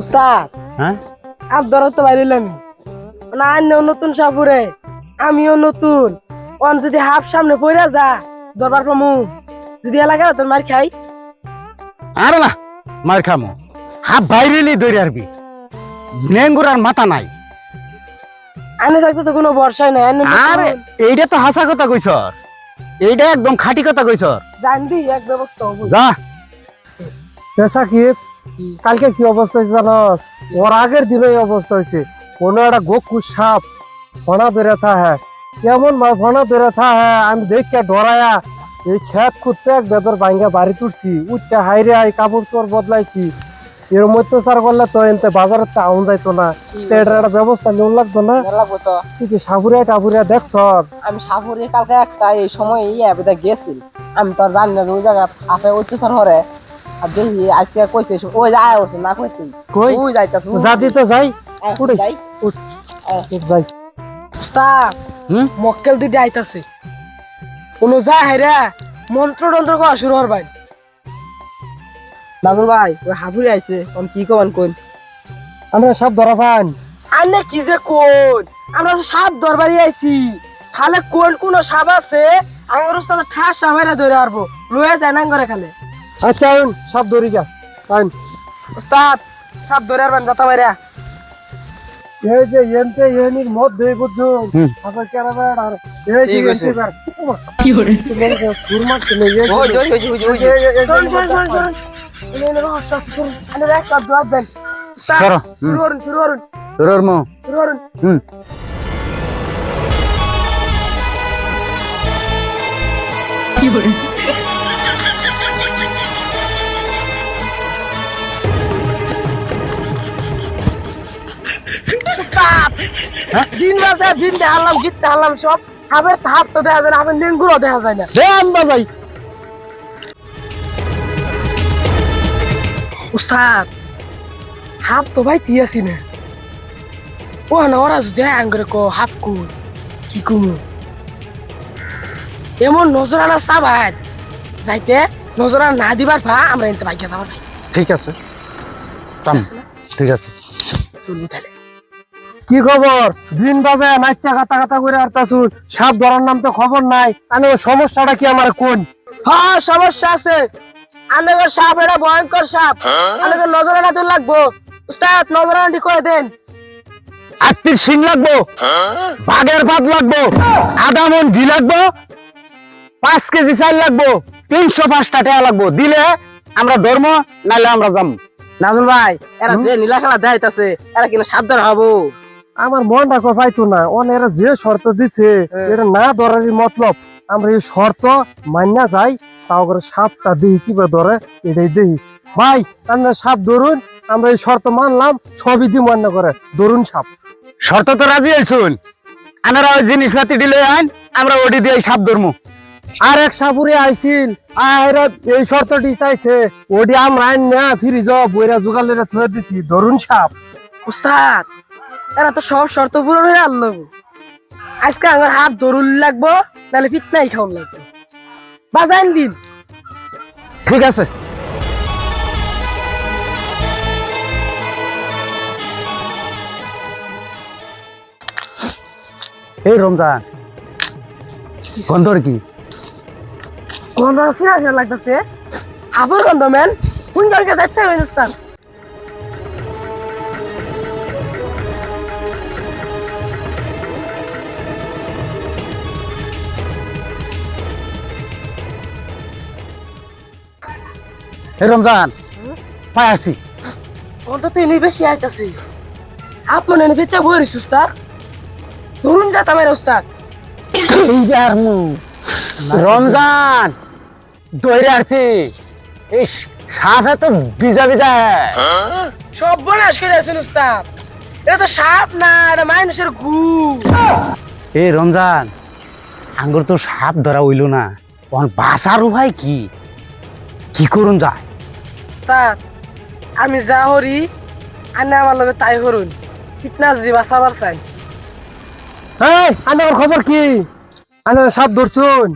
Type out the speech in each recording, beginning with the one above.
উস্তাদ হ্যাঁ? আর ধরো তো বাইরিলাম না আন্যও নতুন সাপুরে। আমিও নতুন। অন যদি হাফ সামনে পড়ে যা দরবার পামু। যদি এলাকা তোর মার খাই। আরে না মার খামো। হাফ বাইরেলি দৌড়ে আরবি নেঙ্গুর আর মাথা নাই। আনে থাকতে তো কোনো ভরসাই নাই আরে এইটা তো হাসা কথা কইছ এইটা একদম খাঁটি কথা কইছ। জানবি এক ব্যবস্থা হব যা। সাকিব কালকে কি অবস্থা হয়েছে জানস? ওর আগের দিনে এই অবস্থা হয়েছে। কোনো একটা গোকু সাপ ফনা ধরে থা হ্যাঁ। কেমন ফনা ধরে থা হ্যাঁ আমি দেখে ডরায়া এই খেত খুঁজতে এক বেদর ভাঙ্গা বাড়ি তুলছি। উঠতে হাইরে আই কাপড় চোর বদলাইছি। এর মধ্যে চার করলে তো এনতে বাজারে তো আউন যাইতো না। তো এটার একটা ব্যবস্থা নিয়ে লাগতো না। লাগবো তো। তুই কি সাবুরিয়া টাবুরিয়া দেখছ? আমি সাপুরে কালকে একটা এই সময় এই অ্যাপে গেছিল আমি তো জানি না ওই জায়গা আপে অত্যাচার হরে আর দেখি আজকে কইছে ওই যায় ওর না কইতে কই? ওই যাইতাছ যা দিতে যাই। উঠে। যাই। উঠ, যাই। উস্তাদ হুম? মক্কেল দুইটা আইতাছে। কোনো যা হেরা মন্ত্র তন্ত্র করা শুরু হওয়ার ভাই। নাজুল ভাই ওই হাবুরি আইছে আমি কি কমান কোন আমরা সব ধরা পান আনে কি যে কোন আমরা সাপ দরবারি আইছি। খালে কোন কোন সাপ আছে আমার উস্তাদ ঠাস সামেরা ধরে আরবো। লয়ে যায় না করে খালে। আচ্ছা আইন সব ধরি গা। আইন। উস্তাদ সাপ ধরে আরবেন যাতা বাইরা এই যে এনতে এনির মধ্যে বুঝুন হুম। আবার কেরা আর এই যে। এনতে কি করে ঘুর মারতে নেই এই ওই যে- ওই ওই দেন সাপ দিন দেখালাম গীত দেখালাম সব। হাবের হাত তো দেখা যায় না হাবের নেঙ্গুরও দেখা যায় না ভাই। উস্তাদ হাফ তো ভাই দিয়েছি না ও না ওরা যদি আঙ্গরে কো হাফ কুল কি কুমু এমন নজরানা সাবাই যাইতে নজরানা না দিবার ভা আমরা এনতে বাইকে যাবার ভাই ঠিক আছে চাম ঠিক আছে চলবো তাহলে কি খবর দিন বাজায় নাচা কাটা কাটা করে আর তাছুন সাপ ধরার নাম তো খবর নাই ওই সমস্যাটা কি আমার কোন হ্যাঁ সমস্যা আছে আনেগো সাপ এটা ভয়ঙ্কর সাপ। নজরানা লাগবো। উস্তাদ নজরানা ঠিক করে দেন। আত্মীর সিং লাগবো। বাঘের ভাত লাগবো। মন ঘি লাগবো। পাঁচ কেজি চাল লাগবো। তিনশো পাঁচটা টাকা লাগবো। দিলে আমরা ধর্ম নাইলে আমরা যাম নাজুল ভাই এরা যে নীলা খেলা দেখাইতাছে এরা কিনা সাবধান হব। আমার মনটা কোথায়তো না। ওনেরা যে শর্ত দিছে এটা না ধরারই মতলব। আমরা এই শর্ত মান্যা যাই তাও করে সাপটা দিই কিবা ধরে? এটাই দিই। ভাই আমরা সাপ ধরুন আমরা এই শর্ত মানলাম সবই দি মান্য করে। ধরুন সাপ। শর্ত তো রাজি আইসুন। আমরা ওই জিনিসপাতি দিলে আইন আমরা ওটি দিয়ে সাপ ধর্ম। আর এক সাপুরে আইছিল। আর এই শর্তটি চাইছে ওডি আমরা আইন না ফিরি যাও বইরা জোগালে ছেড়ে দিছি। ধরুন সাপ। উস্তাদ এরা তো সব শর্ত পূরণ হয়ে আনলো। আজকে আমার হাত ধরুন লাগবো নাহলে ফিটনাই খাওয়ান লাগবে। বাজান দিন। ঠিক আছে। এই রমজান গন্ধর কি? গন্ধ সিনা লাগতেছে। হাফের গন্ধ ম্যান। কোন জায়গায় যাইতে হবে এই রমজান পাই আসছি। গন্ধ তো এনে বেশি আইতাছে। মনে এনে বেচা বই রইছে উস্তাদ ধরুন যাতা মেরে উস্তাদ এইবার মু রমজান দৌড়ে আসছি। এই সাথে তো ভিজা ভিজা সব বনাস করে আছেন উস্তাদ এটা তো সাপ না এটা মানুষের গু এই রমজান আঙ্গুর তো সাপ ধরা হইল না। তখন বাসার উপায় কি? কি করুন যায়? উস্তাদ আমি যা হরি আনে আমার লগে তাই হরুন কিতনা জি বাঁচাবার চাই। এই আনার খবর কি? আনে সাপ ধরছুন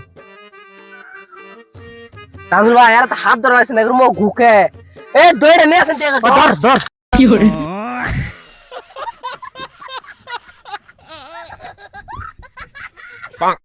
রাজুল ভাই আর হাত ধরা আছে না? ঘুকে। এ দৌড়ে নিয়ে আসেন ধর ধর